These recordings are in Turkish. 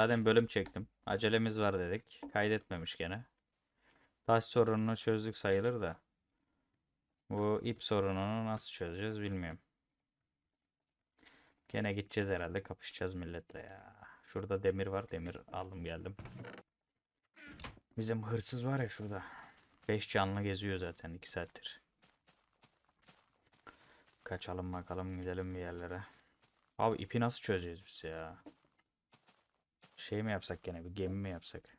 Zaten bölüm çektim. Acelemiz var dedik. Kaydetmemiş gene. Taş sorununu çözdük sayılır da. Bu ip sorununu nasıl çözeceğiz bilmiyorum. Gene gideceğiz herhalde kapışacağız milletle ya. Şurada demir var. Demir aldım geldim. Bizim hırsız var ya şurada. 5 canlı geziyor zaten 2 saattir. Kaçalım bakalım gidelim bir yerlere. Abi ipi nasıl çözeceğiz biz ya? Şey mi yapsak gene bir gemi mi yapsak?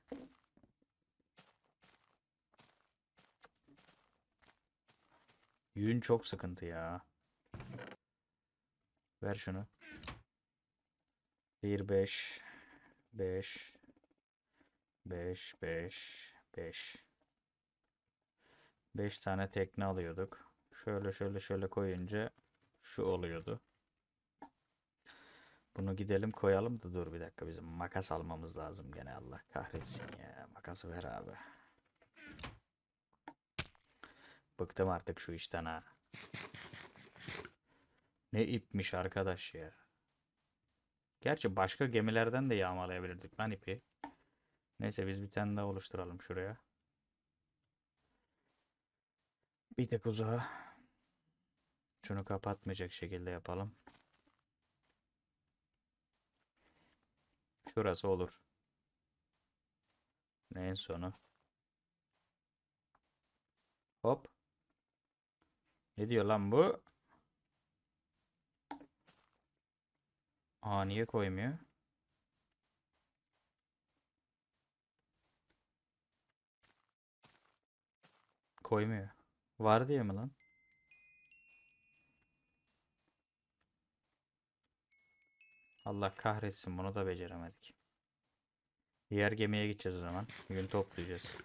Yün çok sıkıntı ya. Ver şunu. 1 5 5 5 5 5 5 tane tekne alıyorduk. Şöyle şöyle şöyle koyunca şu oluyordu. Bunu gidelim koyalım da dur bir dakika bizim makas almamız lazım gene Allah kahretsin ya. Makası ver abi. Bıktım artık şu işten ha. Ne ipmiş arkadaş ya. Gerçi başka gemilerden de yağmalayabilirdik lan ipi. Neyse biz bir tane daha oluşturalım şuraya. Bir tek uzağa. Şunu kapatmayacak şekilde yapalım. Şurası olur. En sonu. Hop. Ne diyor lan bu? Aa niye koymuyor? Koymuyor. Var diye mi lan? Allah kahretsin bunu da beceremedik. Diğer gemiye gideceğiz o zaman. Yün toplayacağız.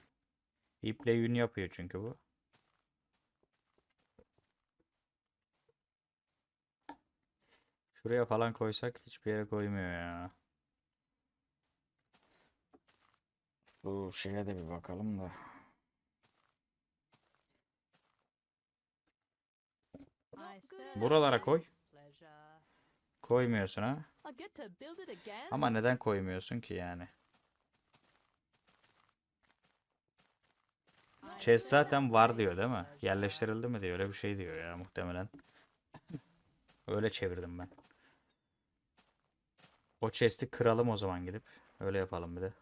İple yün yapıyor çünkü bu. Şuraya falan koysak hiçbir yere koymuyor ya. Şu şeye de bir bakalım da. Buralara koy. Koymuyorsun ha. Ama neden koymuyorsun ki yani? Chest zaten var diyor değil mi? Yerleştirildi mi diyor. Öyle bir şey diyor ya muhtemelen. Öyle çevirdim ben. O chest'i kıralım o zaman gidip. Öyle yapalım bir de.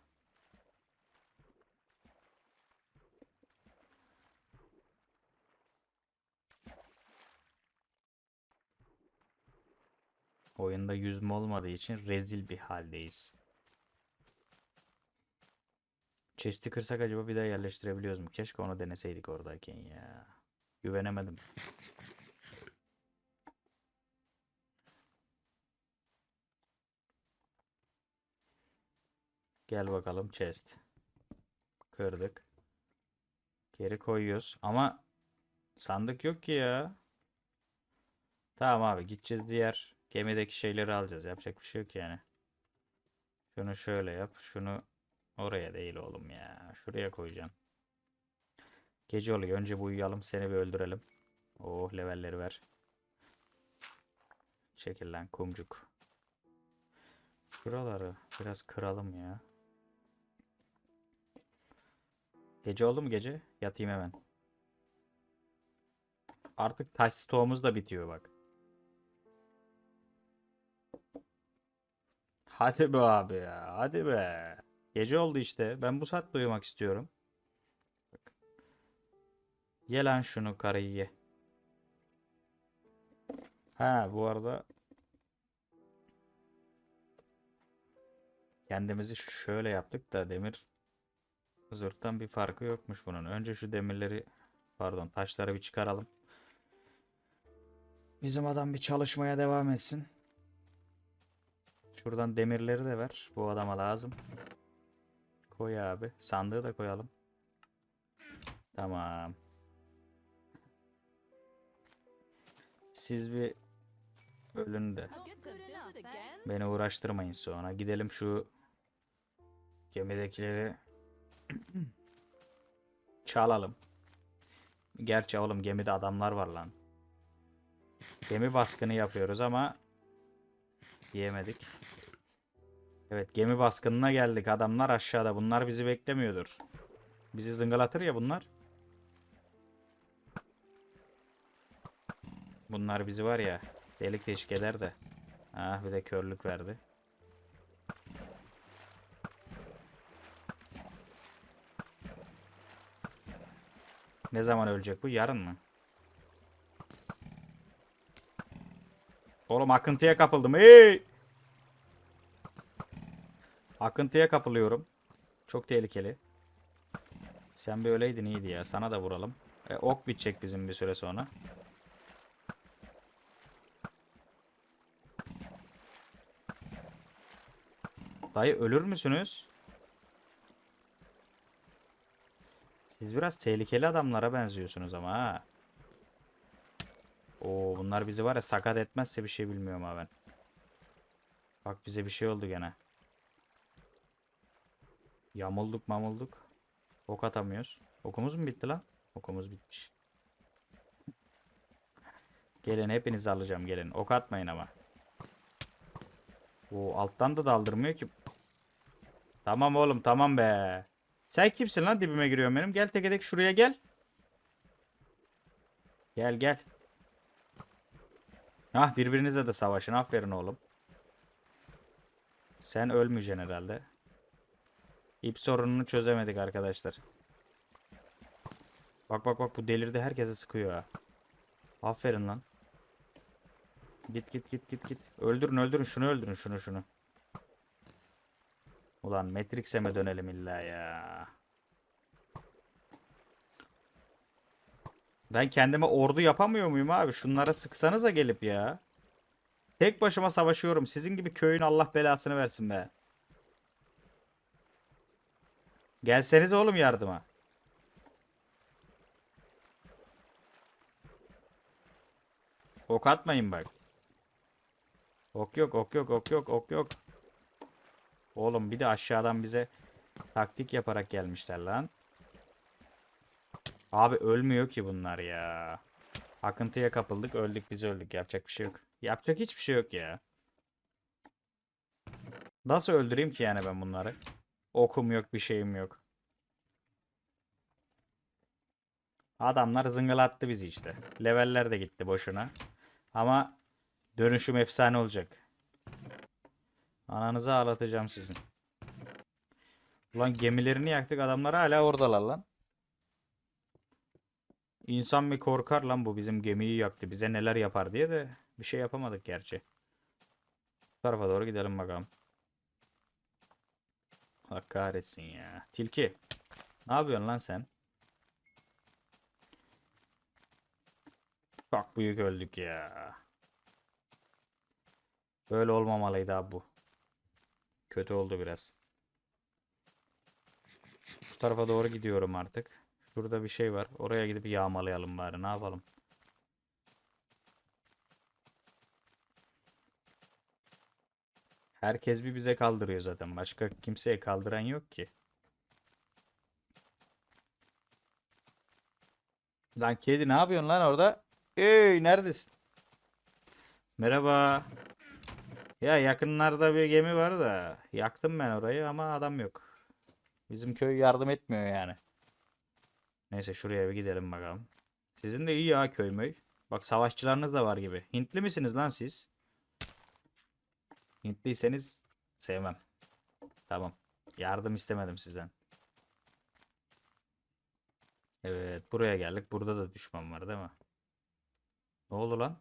Oyunda yüzme olmadığı için rezil bir haldeyiz. Chest'i kırsak acaba bir daha yerleştirebiliyoruz mu? Keşke onu deneseydik oradayken ya. Güvenemedim. Gel bakalım chest. Kırdık. Geri koyuyoruz. Ama sandık yok ki ya. Tamam abi gideceğiz diğer gemideki şeyleri alacağız. Yapacak bir şey yok yani. Şunu şöyle yap. Şunu oraya değil oğlum ya. Şuraya koyacağım. Gece oluyor. Önce bu uyuyalım. Seni bir öldürelim. Oh levelleri ver. Çekil lan kumcuk. Şuraları biraz kıralım ya. Gece oldu mu gece? Yatayım hemen. Artık taş stoğumuz da bitiyor bak. Hadi be abi ya. Hadi be. Gece oldu işte. Ben bu saatte uyumak istiyorum. Bak. Ye lan şunu karıyı ye. Ha bu arada kendimizi şöyle yaptık da demir zırhtan bir farkı yokmuş bunun. Önce şu demirleri pardon taşları bir çıkaralım. Bizim adam bir çalışmaya devam etsin. Şuradan demirleri de ver. Bu adama lazım. Koy abi. Sandığı da koyalım. Tamam. Siz bir ölün de. Beni uğraştırmayın sonra. Gidelim şu gemidekileri çalalım. Gerçi oğlum gemide adamlar var lan. Gemi baskını yapıyoruz ama yiyemedik. Evet gemi baskınına geldik. Adamlar aşağıda. Bunlar bizi beklemiyordur. Bizi zıngalatır ya bunlar. Bunlar bizi var ya delik deşik eder de. Ah bir de körlük verdi. Ne zaman ölecek bu? Yarın mı? Oğlum akıntıya kapıldım. Hey! Akıntıya kapılıyorum. Çok tehlikeli. Sen bir öleydin iyiydi ya. Sana da vuralım. E, ok bitecek bizim bir süre sonra. Dayı ölür müsünüz? Siz biraz tehlikeli adamlara benziyorsunuz ama ha. Oo bunlar bizi var ya sakat etmezse bir şey bilmiyorum ha ben. Bak bize bir şey oldu gene. Yamulduk mamulduk. Ok atamıyoruz. Okumuz mu bitti lan? Okumuz bitmiş. Gelin hepinizi alacağım gelin. Ok atmayın ama. O alttan da daldırmıyor ki. Tamam oğlum tamam be. Sen kimsin lan dibime giriyorsun benim. Gel teke tek şuraya gel. Gel gel. Hah birbirinize de savaşın. Aferin oğlum. Sen ölmeyeceksin herhalde. İp sorununu çözemedik arkadaşlar. Bak bak bak bu delirdi herkese sıkıyor ha. Aferin lan. Git git git git git. Öldürün öldürün şunu öldürün şunu şunu. Ulan Matrix'e mi dönelim illa ya? Ben kendime ordu yapamıyor muyum abi? Şunlara sıksanıza gelip ya. Tek başıma savaşıyorum. Sizin gibi köyün Allah belasını versin be. Gelseniz oğlum yardıma. Ok atmayın bak. Ok yok, ok yok, ok yok, ok yok. Oğlum bir de aşağıdan bize taktik yaparak gelmişler lan. Abi ölmüyor ki bunlar ya. Akıntıya kapıldık, öldük, biz öldük. Yapacak bir şey yok. Yapacak hiçbir şey yok ya. Nasıl öldüreyim ki yani ben bunları? Okum yok, bir şeyim yok. Adamlar zıngılattı bizi işte. Leveller de gitti boşuna. Ama dönüşüm efsane olacak. Ananızı ağlatacağım sizin. Ulan gemilerini yaktık adamlar hala oradalar lan. İnsan bir korkar lan bu bizim gemiyi yaktı. Bize neler yapar diye de bir şey yapamadık gerçi. Bu tarafa doğru gidelim bakalım. Allah kahretsin ya. Tilki. Ne yapıyorsun lan sen? Çok büyük öldük ya. Böyle olmamalıydı abi bu. Kötü oldu biraz. Şu tarafa doğru gidiyorum artık. Şurada bir şey var. Oraya gidip yağmalayalım bari. Ne yapalım? Herkes bir bize kaldırıyor zaten. Başka kimseye kaldıran yok ki. Lan kedi ne yapıyorsun lan orada? Ey neredesin? Merhaba. Ya yakınlarda bir gemi var da yaktım ben orayı ama adam yok. Bizim köy yardım etmiyor yani. Neyse şuraya bir gidelim bakalım. Sizin de iyi ya köy möy. Bak savaşçılarınız da var gibi. Hintli misiniz lan siz? Hintliyseniz sevmem. Tamam. Yardım istemedim sizden. Evet buraya geldik. Burada da düşman var değil mi? Ne oldu lan?